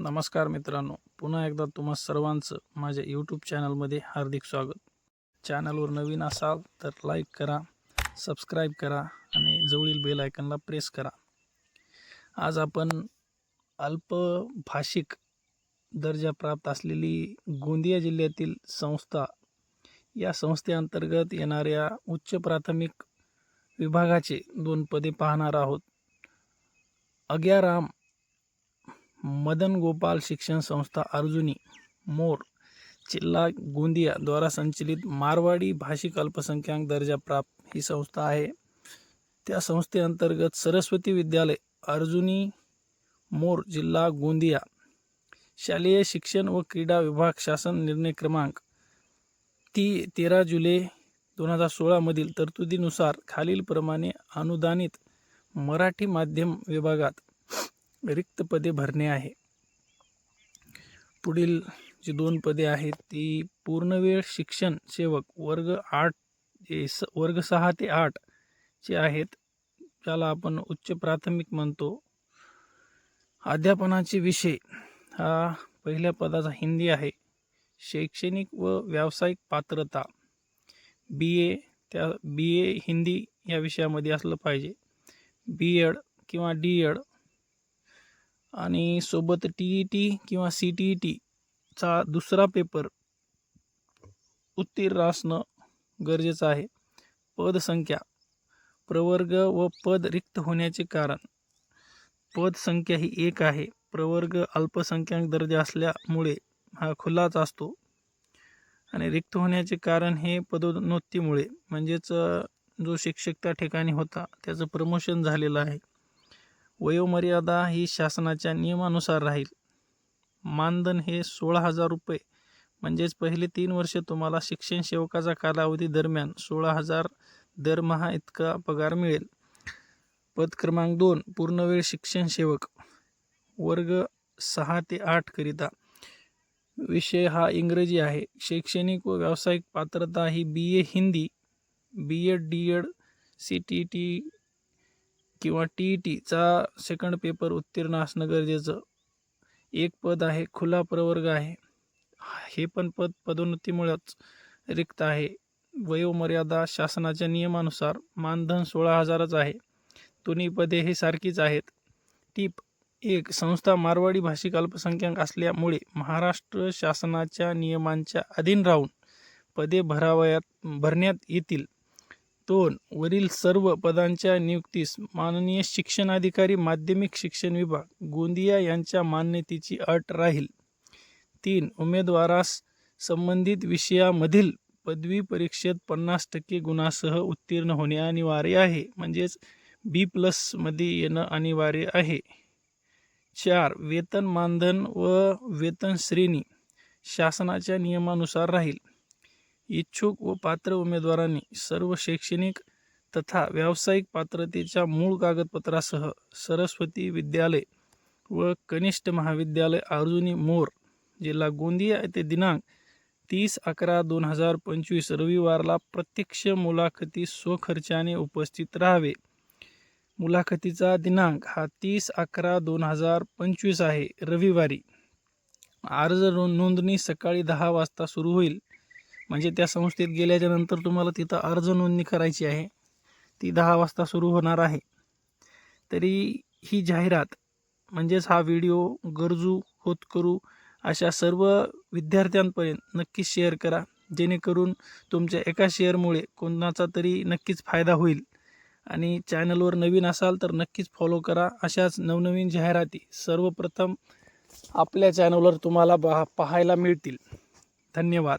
नमस्कार मित्रांनो. पुन्हा एकदा तुम्हा सर्वांचं माझ्या यूट्यूब चॅनलमध्ये हार्दिक स्वागत. चॅनलवर नवीन असाल तर लाईक करा सबस्क्राईब करा आणि जवळील बेल आयकनला प्रेस करा. आज आपण अल्पभाषिक दर्जा प्राप्त असलेली गोंदिया जिल्ह्यातील संस्था या संस्थेअंतर्गत येणाऱ्या उच्च प्राथमिक विभागाचे दोन पदे पाहणार आहोत. अग्याराम मदन गोपाल शिक्षण संस्था अर्जुनी मोर जिल्हा गोंदिया द्वारा संचलित मारवाडी भाषिक अल्पसंख्याक दर्जा प्राप्त ही संस्था आहे. त्या संस्थेअंतर्गत सरस्वती विद्यालय अर्जुनी मोर जिल्हा गोंदिया शालेय शिक्षण व क्रीडा विभाग शासन निर्णय क्रमांक ती तेरा जुलै दोन हजार सोळामधील तरतुदीनुसार खालीलप्रमाणे अनुदानित मराठी माध्यम विभागात रिक्त पदे भरणे आहे. पुढील जी दोन पदे आहेत ती पूर्णवेळ शिक्षण सेवक वर्ग आठ स वर्ग सहा ते आठ चे आहेत ज्याला आपण उच्च प्राथमिक म्हणतो. अध्यापनाचे विषय हा पहिल्या पदाचा हिंदी आहे. शैक्षणिक व व्यावसायिक पात्रता बी ए त्या बी ए हिंदी या विषयामध्ये असलं पाहिजे. बी एड किंवा डी एड आणि सोबत टी ई टी किंवा सी टी ई टीचा दुसरा पेपर उत्तीर्ण असणं गरजेचं आहे. पदसंख्या प्रवर्ग व पद रिक्त होण्याचे कारण. पदसंख्या ही एक आहे. प्रवर्ग अल्पसंख्याक दर्जा असल्यामुळे हा खुलाच असतो. आणि रिक्त होण्याचे कारण हे पदोन्नतीमुळे म्हणजेच जो शिक्षक त्या ठिकाणी होता त्याचं प्रमोशन झालेलं आहे. वयोमर्यादा ही शासनाच्या नियमानुसार राहील. मानधन हे सोळा हजार रुपये. म्हणजेच पहिले तीन वर्ष तुम्हाला शिक्षण सेवकाचा कालावधी दरम्यान सोळा हजार दरमहा इतका पगार मिळेल. पद क्रमांक दोन पूर्णवेळ शिक्षण सेवक. वर्ग सहा ते आठ करिता. विषय हा इंग्रजी आहे. शैक्षणिक व व्यावसायिक पात्रता ही B A Hindi B Ed D Ed C T T किंवा टी ई टीचा सेकंड पेपर उत्तीर्ण असणं गरजेचं. एक पद आहे खुला प्रवर्ग आहे. हे पण पद पदोन्नतीमुळेच रिक्त आहे. वयोमर्यादा शासनाच्या नियमानुसार मानधन सोळा हजारच आहे. दोन्ही पदे हे सारखीच आहेत. टीप एक संस्था मारवाडी भाषिक अल्पसंख्याक असल्यामुळे महाराष्ट्र शासनाच्या नियमांच्या अधीन राहून पदे भरावयात भरण्यात येतील. दोन वरील सर्व पदांच्या नियुक्तीस माननीय शिक्षणाधिकारी माध्यमिक शिक्षण विभाग गोंदिया यांच्या मान्यतेची अट राहील. तीन उमेदवारास संबंधित विषयामधील पदवी परीक्षेत पन्नास टक्के गुणासह उत्तीर्ण होणे अनिवार्य आहे. म्हणजेच बी प्लसमध्ये येणं अनिवार्य आहे. चार वेतन मानधन व वेतन श्रेणी शासनाच्या नियमानुसार राहील. इच्छुक व पात्र उमेदवारांनी सर्व शैक्षणिक तथा व्यावसायिक पात्रतेच्या मूळ कागदपत्रासह सरस्वती विद्यालय व कनिष्ठ महाविद्यालय अर्जुनी मोर जिल्हा गोंदिया येथे दिनांक तीस अकरा दोन हजार पंचवीस रविवारला प्रत्यक्ष मुलाखती स्वखर्चाने उपस्थित राहावे. मुलाखतीचा दिनांक हा तीस अकरा दोन हजार पंचवीस आहे. रविवारी अर्ज नोंदणी सकाळी दहा वाजता सुरू होईल. म्हणजे त्या संस्थेत गेल्याच्यानंतर तुम्हाला तिथं अर्ज नोंदणी करायची आहे. ती दहा वाजता सुरू होणार आहे. तरी ही जाहिरात म्हणजेच हा व्हिडिओ गरजू होत करू अशा सर्व विद्यार्थ्यांपर्यंत नक्कीच शेअर करा. जेणेकरून तुमच्या एका शेअरमुळे कोणाचा तरी नक्कीच फायदा होईल. आणि चॅनलवर नवीन असाल तर नक्कीच फॉलो करा. अशाच नवनवीन जाहिराती सर्वप्रथम आपल्या चॅनलवर तुम्हाला बहा पाहायला मिळतील. धन्यवाद.